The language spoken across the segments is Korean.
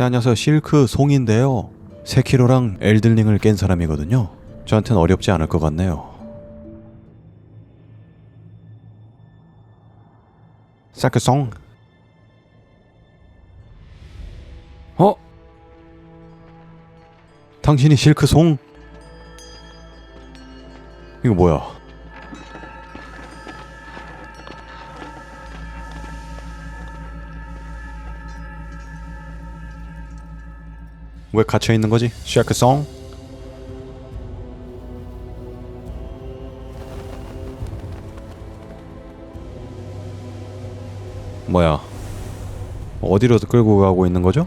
네, 안녕하세요. 실크 송인데요. 세키로랑 엘들링을 깬 사람이거든요. 저한테는 어렵지 않을 것 같네요. 사크송. 어? 당신이 실크 송? 이거 뭐야? 왜 갇혀 있는 거지? 샤크송? 뭐야? 어디로 끌고 가고 있는 거죠?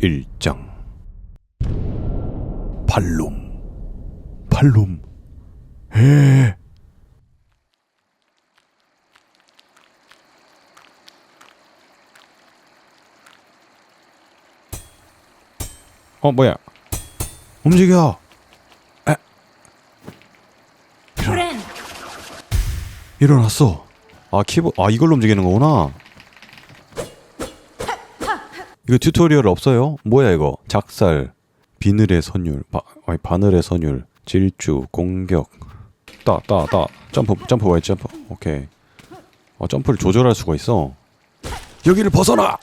1장. 팔룸. 팔룸. 에. 어 뭐야? 움직여. 에. 일어났어. 아 키보 아 이걸로 움직이는 거구나 이거 튜토리얼 없어요? 뭐야 이거? 작살 비늘의 선율 바, 아니 바늘의 선율 질주 공격. 따 따 따. 점프 점프 와이 점프. 오케이. 어 점프를 조절할 수가 있어. 여기를 벗어나!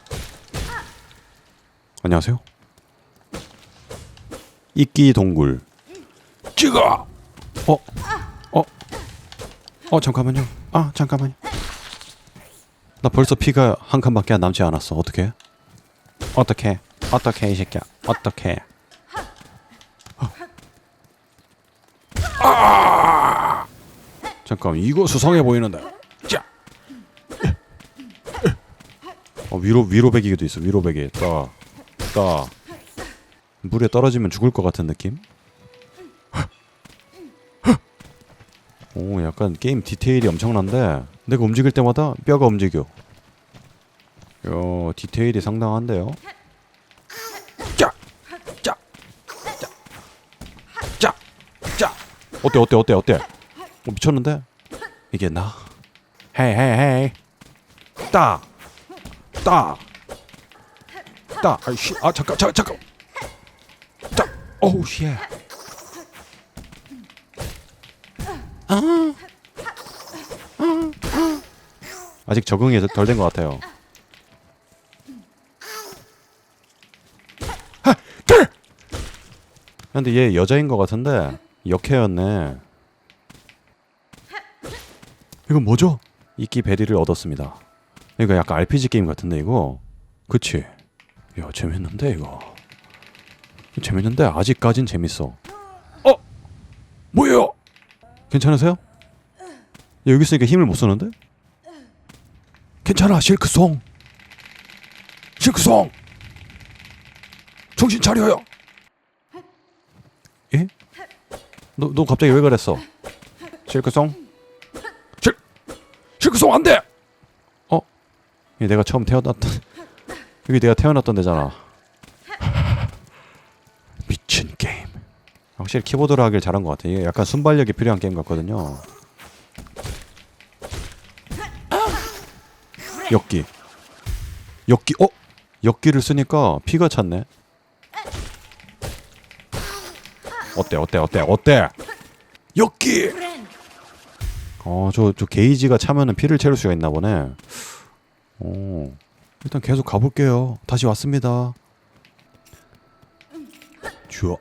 안녕하세요. 이끼 동굴. 찍어! 어? 어? 어 잠깐만요. 아 잠깐만요. 나 벌써 피가 한 칸밖에 남지 않았어. 어떻게 어떻게 어떻게 이 새끼야? 어떻게 아! 잠깐 이거 수상해 보이는데. 자! 어, 위로 위로 베기기도 있어 위로 베기. 따따. 물에 떨어지면 죽을 것 같은 느낌? 오 약간 게임 디테일이 엄청난데? 내가 움직일 때마다 뼈가 움직여 요 디테일이 상당한데요 짜! 짜! 짜! 짜! 짜! 어때 어때 어때 어때 어, 미쳤는데 이게 나 헤이 헤이 헤이 따! 따! 따! 아이씨 아 잠깐 잠깐 잠깐 따! 오우 쉣 아직 적응이 덜 된 것 같아요. 하! 들! 근데 얘 여자인 것 같은데 역해였네. 이건 뭐죠? 이끼 베리를 얻었습니다. 이거 약간 RPG 게임 같은데 이거. 그치? 야 재밌는데 이거. 재밌는데 아직까진 재밌어. 어? 뭐예요? 괜찮으세요? 얘 여기 있으니까 힘을 못 쓰는데? 괜찮아 실크송 실크송 정신 차려요 예? 너, 너 갑자기 왜 그랬어? 실크송? 실 실크송 안 돼! 어? 이 내가 처음 태어났던 여기 내가 태어났던 데잖아. 미친 게임. 확실히 키보드로 하길 잘한 것 같아. 이게 약간 순발력이 필요한 게임 같거든요. 역기. 역기 어? 역기를 쓰니까 피가 찼네 어때 어때 어때 어때? 역기! 브렌 어저 저 게이지가 차면은 피를 채울 수가 있나 보네. 오 일단 계속 가볼게요. 다시 왔습니다. 주어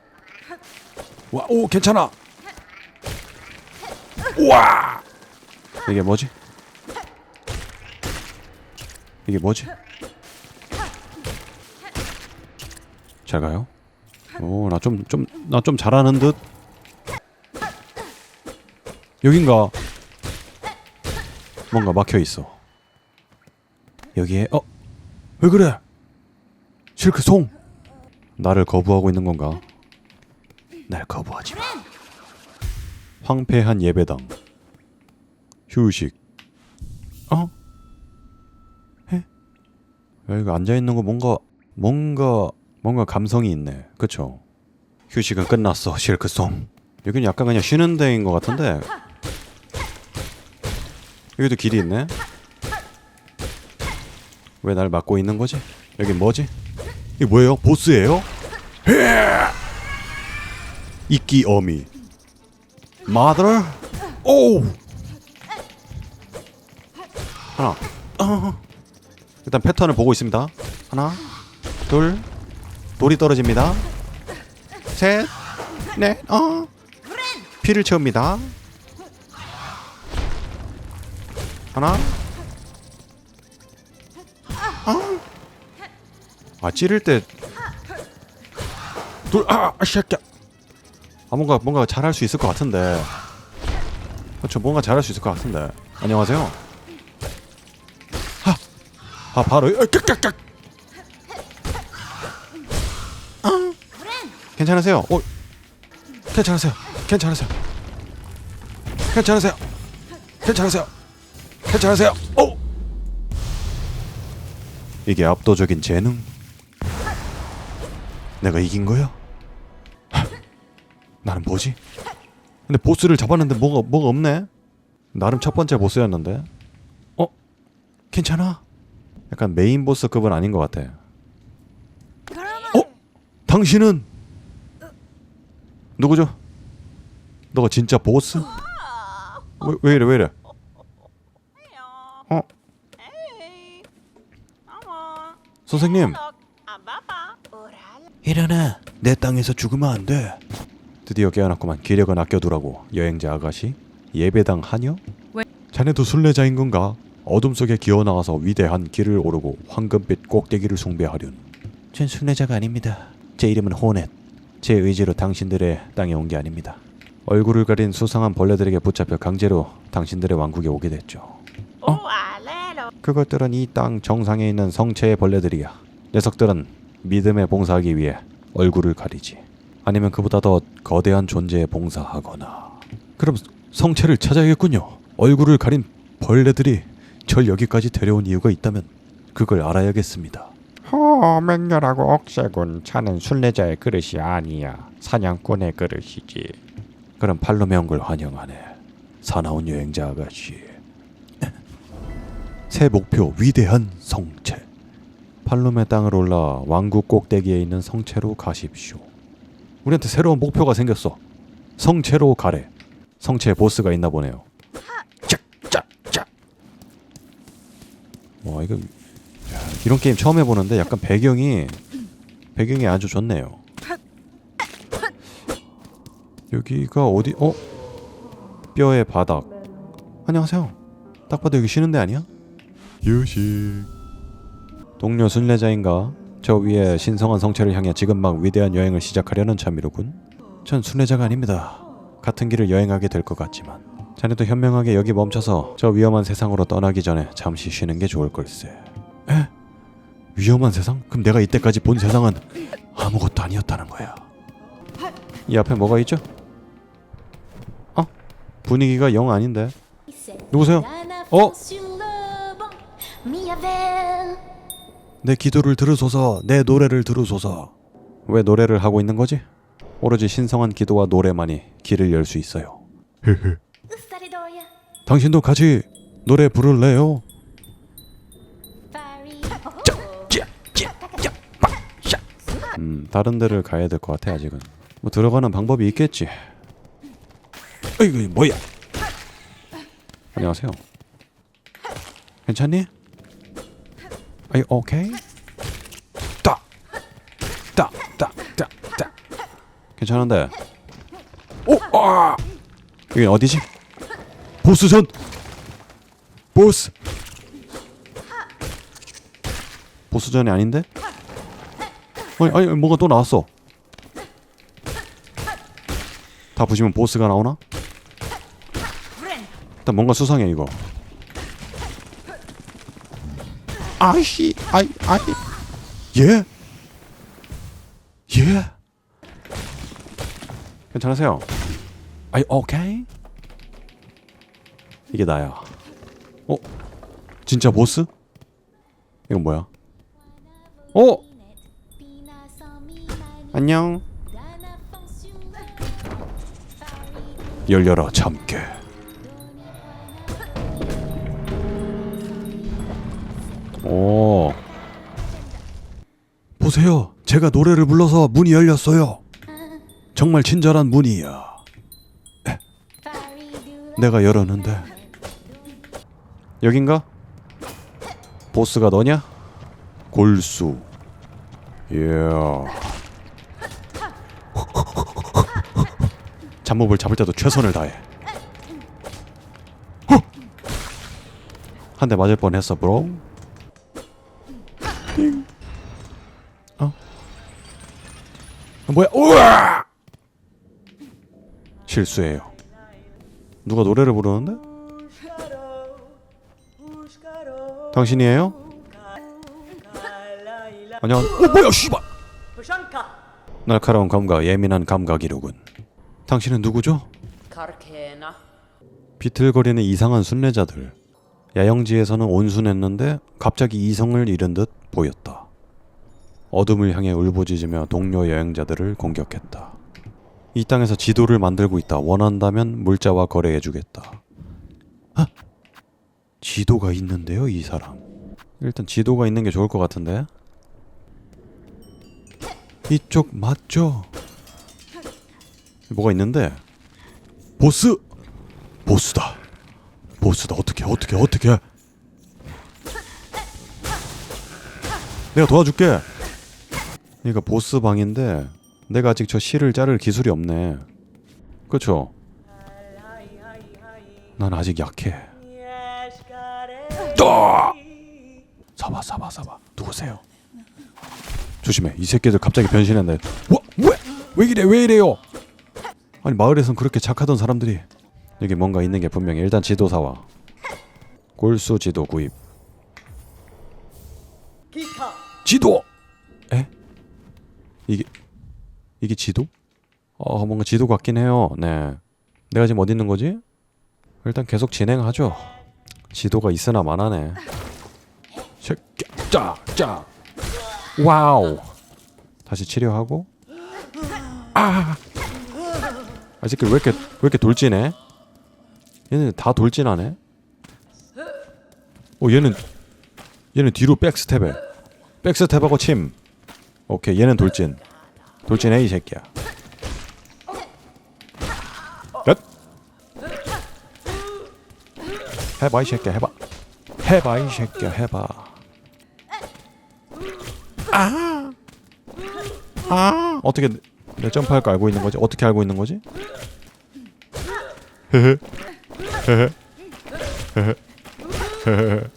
와오 괜찮아. 우와! 이게 뭐지? 이게 뭐지? 잘 가요 오 나 좀 좀 나 좀 잘하는 듯 여긴가 뭔가 막혀 있어. 여기에 어? 왜 그래? 실크 송. 나를 거부하고 있는 건가? 날 거부하지 마. 황폐한 예배당. 휴식. 어? 해? 여기 앉아 있는 거 뭔가 뭔가 뭔가 감성이 있네. 그쵸? 휴식은 끝났어. 실크송. 여기는 약간 그냥 쉬는 데인 것 같은데. 여기도 길이 있네. 왜 날 막고 있는 거지? 여기 뭐지? 이게 뭐예요? 보스예요? 이끼 어미. Mother? 오! 하나. 어. 일단 패턴을 보고 있습니다. 하나, 둘, 돌이 떨어집니다. 셋, 넷, 어. 피를 채웁니다. 하나. 어. 아 찌를 때. 둘, 아, 아, 새끼야. 아 뭔가 뭔가 잘할 수 있을 것 같은데. 그렇죠, 뭔가 잘할 수 있을 것 같은데. 안녕하세요. 하, 아 바로, 어, 깍깍깍. 괜찮으세요? 어, 괜찮으세요? 괜찮으세요? 괜찮으세요? 괜찮으세요? 괜찮으세요? 오! 이게 압도적인 재능? 내가 이긴 거야? 하, 나는 뭐지? 근데 보스를 잡았는데 뭐가 뭐가 없네? 나름 첫 번째 보스였는데. 어? 괜찮아? 약간 메인 보스급은 아닌 것 같아. 어? 당신은 누구죠? 너가 진짜 보스? 왜, 왜 이래 왜 이래? 어? 선생님 일어나 내 땅에서 죽으면 안 돼. 드디어 깨어났구만 기력은 아껴두라고 여행자 아가씨 예배당 하녀? 왜? 자네도 순례자인 건가? 어둠 속에 기어 나와서 위대한 길을 오르고 황금빛 꼭대기를 숭배하륜. 전 순례자가 아닙니다. 제 이름은 호넷. 제 의지로 당신들의 땅에 온 게 아닙니다. 얼굴을 가린 수상한 벌레들에게 붙잡혀 강제로 당신들의 왕국에 오게 됐죠. 그것들은 이 땅 정상에 있는 성체의 벌레들이야. 녀석들은 믿음에 봉사하기 위해 얼굴을 가리지. 아니면 그보다 더 거대한 존재에 봉사하거나. 그럼 성체를 찾아야겠군요. 얼굴을 가린 벌레들이 절 여기까지 데려온 이유가 있다면 그걸 알아야겠습니다. 허 맹렬하고 억세군 차는 순례자의 그릇이 아니야 사냥꾼의 그릇이지 그럼 팔로메 온걸 환영하네. 사나운 여행자 아가씨. 새 목표 위대한 성체. 팔로메 땅을 올라 왕국 꼭대기에 있는 성체로 가십시오. 우리한테 새로운 목표가 생겼어. 성체로 가래. 성체 보스가 있나 보네요. 짝짝짝. 와 이거 야, 이런 게임 처음 해보는데 약간 배경이 배경이 아주 좋네요. 여기가 어디? 어? 뼈의 바닥. 안녕하세요. 딱 봐도 여기 쉬는 데 아니야? 유식. 동료 순례자인가? 저 위에 신성한 성체를 향해 지금 막 위대한 여행을 시작하려는 참이로군. 전 순례자가 아닙니다. 같은 길을 여행하게 될 것 같지만 자네도 현명하게 여기 멈춰서 저 위험한 세상으로 떠나기 전에 잠시 쉬는 게 좋을 걸세. 에? 위험한 세상? 그럼 내가 이때까지 본 세상은 아무것도 아니었다는 거야. 이 앞에 뭐가 있죠? 어? 분위기가 영 아닌데. 누구세요? 어? 내 기도를 들으소서, 내 노래를 들으소서. 왜 노래를 하고 있는 거지? 오로지 신성한 기도와 노래만이 길을 열 수 있어요. 당신도 같이 노래 부를래요? 음, 다른 데를 가야 될 것 같아 아직은. 뭐 들어가는 방법이 있겠지. 어이구 뭐야? 안녕하세요. 괜찮니? You okay? 딱, 딱, 딱, 딱, 딱. 괜찮은데. 오, 아! 여기 어디지? 보스전. 보스. 보스전이 아닌데? 아니, 아니 뭐가 또 나왔어. 다 보시면 보스가 나오나? 일단 뭔가 수상해 이거. 아씨 아이 아이 예? 예? 괜찮으세요? 아이 오케이? 이게 나야. 어? 진짜 보스? 이건 뭐야? 어? 안녕 열려라 참깨. 오. 보세요. 제가 노래를 불러서 문이 열렸어요. 정말 친절한 문이야. 내가 열었는데 여긴가? 보스가 너냐? 골수. 이야. 잡몹을 잡을 때도 최선을 다해. 한 대 맞을 뻔했어, 브로. 띵. 어? 어, 뭐야? 우와! 실수예요. 누가 노래를 부르는데? 당신이에요? 안녕. 어 뭐야, 씨발. 날카로운 감각, 예민한 감각이로군. 당신은 누구죠? 비틀거리는 이상한 순례자들. 야영지에서는 온순했는데 갑자기 이성을 잃은 듯 보였다. 어둠을 향해 울부짖으며 동료 여행자들을 공격했다. 이 땅에서 지도를 만들고 있다. 원한다면 물자와 거래해주겠다. 아, 지도가 있는데요, 이 사람. 일단 지도가 있는 게 좋을 것 같은데. 이쪽 맞죠? 뭐가 있는데? 보스! 보스다. 보스다. 어떻게 어떻게 어떻게? 내가 도와줄게. 그러니까 보스 방인데 내가 아직 저 실을 자를 기술이 없네. 그렇죠? 난 아직 약해. 또! 사봐 사봐 사봐. 누구세요? 조심해. 이 새끼들 갑자기 변신했네. 와, 왜? 왜 이래? 왜 이래요? 아니 마을에선 그렇게 착하던 사람들이 여기 뭔가 있는 게 분명해. 일단 지도 사와. 골수 지도 구입. 지도. 에? 이게 이게 지도? 어 뭔가 지도 같긴 해요. 네. 내가 지금 어디 있는 거지? 일단 계속 진행하죠. 지도가 있으나 마나네. 새끼 짜짜. 와우. 다시 치료하고. 아. 아 새끼 왜 이렇게 왜 이렇게 돌진해? 얘는 다 돌진하네. 오 얘는 얘는 뒤로 백스텝해. 백스텝하고 침. 오케이 얘는 돌진. 돌진해 이 새끼야. 렛. 해봐 이 새끼야 해봐. 해봐 이 새끼야 해봐. 아. 아. 어떻게 내 점프할 거 알고 있는 거지? 어떻게 알고 있는 거지?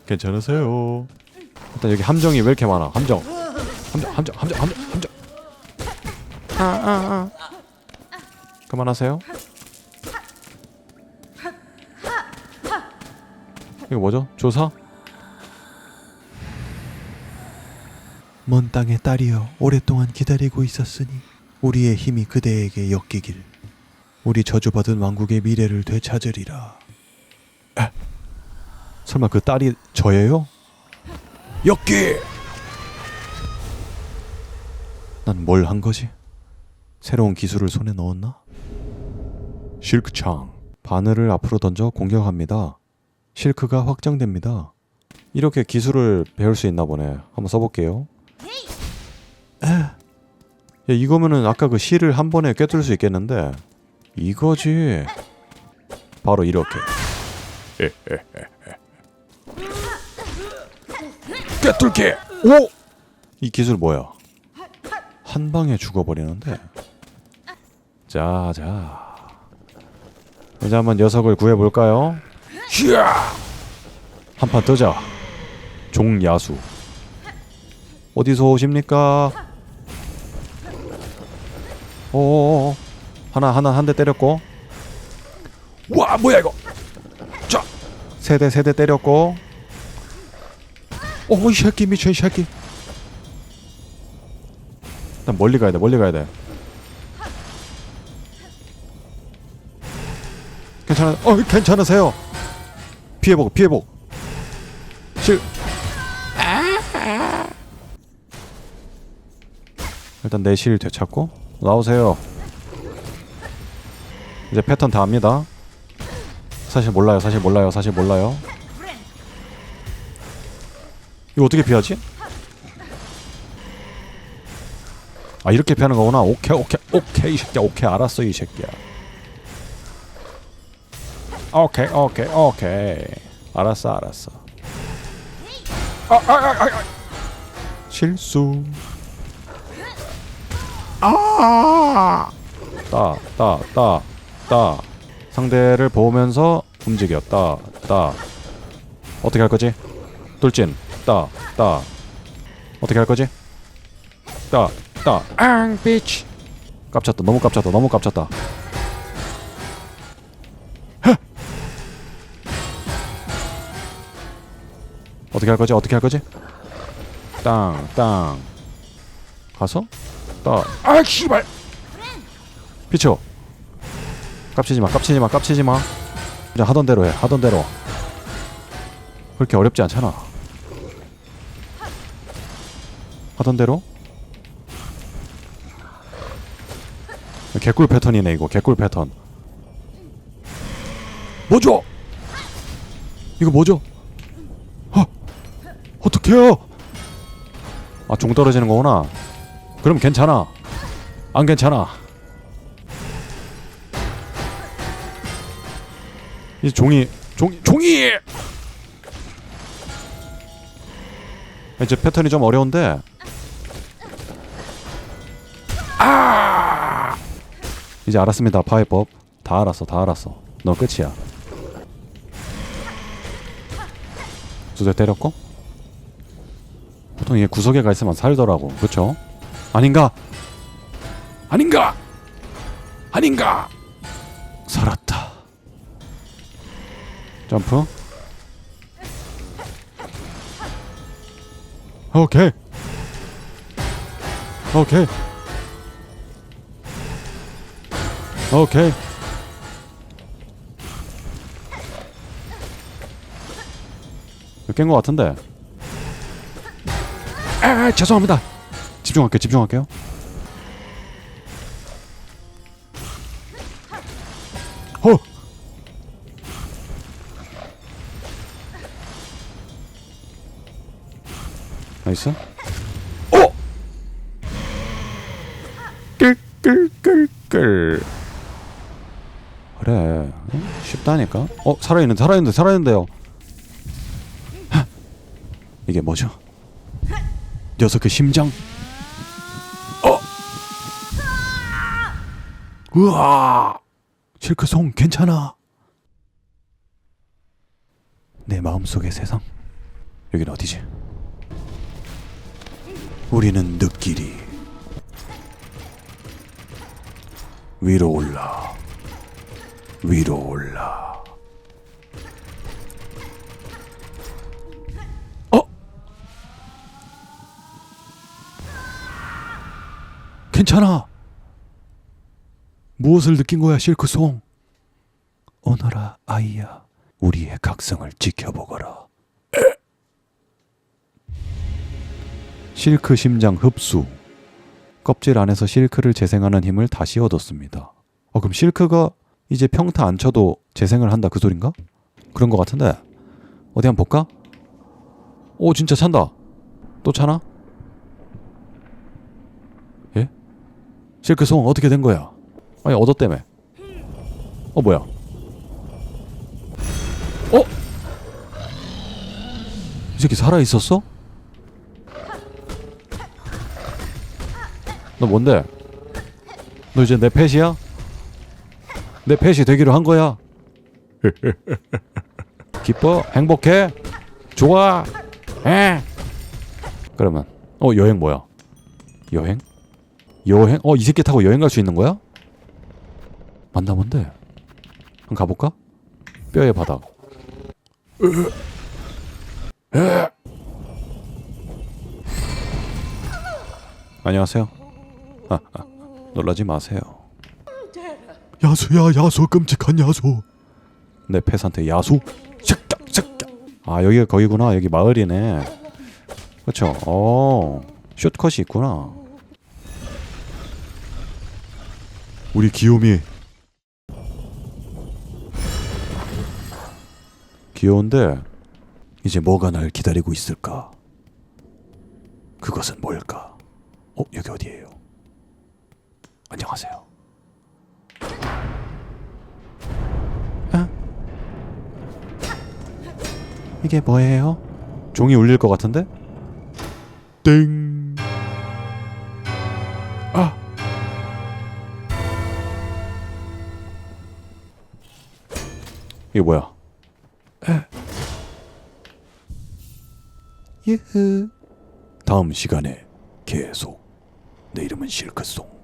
괜찮으세요? 일단 여기 함정이 왜 이렇게 많아? 함정. 함정, 함정, 함정, 함정, 함정. 아, 아, 아. 그만하세요. 이거 뭐죠? 조사? 먼 땅의 딸이여 오랫동안 기다리고 있었으니 우리의 힘이 그대에게 엮이길 우리 저주받은 왕국의 미래를 되찾으리라 설마 그 딸이 저예요? 엽기! 난 뭘 한 거지? 새로운 기술을 손에 넣었나? 실크창 바늘을 앞으로 던져 공격합니다. 실크가 확장됩니다. 이렇게 기술을 배울 수 있나 보네. 한번 써볼게요. 에. 야, 이거면은 아까 그 실을 한 번에 꿰뚫을 수 있겠는데 이거지. 바로 이렇게. 꿰뚫기. 오! 이 기술 뭐야? 한 방에 죽어버리는데. 자, 자. 이제 한번 녀석을 구해볼까요? 한판 뜨자. 종야수. 어디서 오십니까? 오, 하나 하나 한 대 때렸고. 와, 뭐야 이거? 자, 세대 세 대 때렸고. 오, 이 새끼 미친 새끼. 일단 멀리 가야 돼. 멀리 가야 돼. 괜찮아. 어, 괜찮으세요? 피해보고 피해보고. 실. 일단 내실 되찾고 나오세요. 이제 패턴 다 압니다. 사실 몰라요. 사실 몰라요. 사실 몰라요. 이거 어떻게 피하지? 아 이렇게 피하는 거구나. 오케이 오케이 오케이 이 새끼야. 오케이 알았어 이 새끼야. 오케이 오케이 오케이. 알았어 알았어. 아 아아 실수. 아! 따, 따, 따, 따. 상대를 보면서 움직여. 따, 따. 어떻게 할 거지? 돌진. 따, 따. 어떻게 할 거지? 따, 따. 앙, 비치. 깝쳤다. 너무 깝쳤다. 너무 깝쳤다. 헉! 어떻게 할 거지? 어떻게 할 거지? 땅, 땅. 가서 따. 아, 씨발. 비춰. 깝치지 마. 깝치지 마. 깝치지 마. 그냥 하던 대로 해. 하던 대로. 그렇게 어렵지 않잖아. 하던 대로. 개꿀 패턴이네 이거. 개꿀 패턴. 뭐죠? 이거 뭐죠? 어, 어떡해요? 아, 종 떨어지는 거구나. 그럼 괜찮아. 안 괜찮아. 이 종이 종이 종이. 이제 패턴이 좀 어려운데. 아! 이제 알았습니다. 파이법 다 알았어. 다 알았어. 너 끝이야. 두 대 때렸고. 보통 이게 구석에 가 있으면 살더라고. 그렇죠? 아닌가? 아닌가? 아닌가? 살았다. 점프. 오케이. 오케이. 오케이. 깬것 같은데. 아, 죄송합니다. 집중할게요. 집중할게요. 나이스. 오. 끌끌끌끌. 그래. 응? 쉽다니까. 어, 살아있는, 살아있는데, 살아있는데요. 하! 이게 뭐죠? 녀석 그 심장. 어. 우와. 실크송 괜찮아. 내 마음속의 세상. 여긴 어디지? 우리는 늑길이 위로 올라 위로 올라. 어? 괜찮아. 무엇을 느낀 거야 실크송? 오너라 아이야 우리의 각성을 지켜보거라 실크 심장 흡수. 껍질 안에서 실크를 재생하는 힘을 다시 얻었습니다. 어 그럼 실크가 이제 평타 안 쳐도 재생을 한다 그 소린가? 그런 것 같은데 어디 한번 볼까? 오 진짜 찬다. 또 차나? 예? 실크 송 어떻게 된 거야? 아니 얻었다며. 어 뭐야? 어? 이 새끼 살아 있었어? 너 뭔데? 너 이제 내 펫이야? 내 펫이 되기로 한 거야. 기뻐? 행복해? 좋아? 에? 그러면 어 여행 뭐야? 여행? 여행? 어 이 새끼 타고 여행 갈 수 있는 거야? 맞나 본데. 한번 가볼까? 뼈의 바닥. 안녕하세요. 아, 아, 놀라지 마세요. 야수야 야수 끔찍한 야수. 내 폐산테 야수. 아 여기가 거기구나. 여기 마을이네. 그렇죠. 어 숏컷이 있구나. 우리 귀요미. 귀여운데 이제 뭐가 날 기다리고 있을까? 그것은 뭘까? 어 여기 어디예요? 안녕하세요. 이게 뭐예요? 종이 울릴 것 같은데? 땡. 아! 이게 뭐야? 유후. 다음 시간에 계속. 내 이름은 실크송.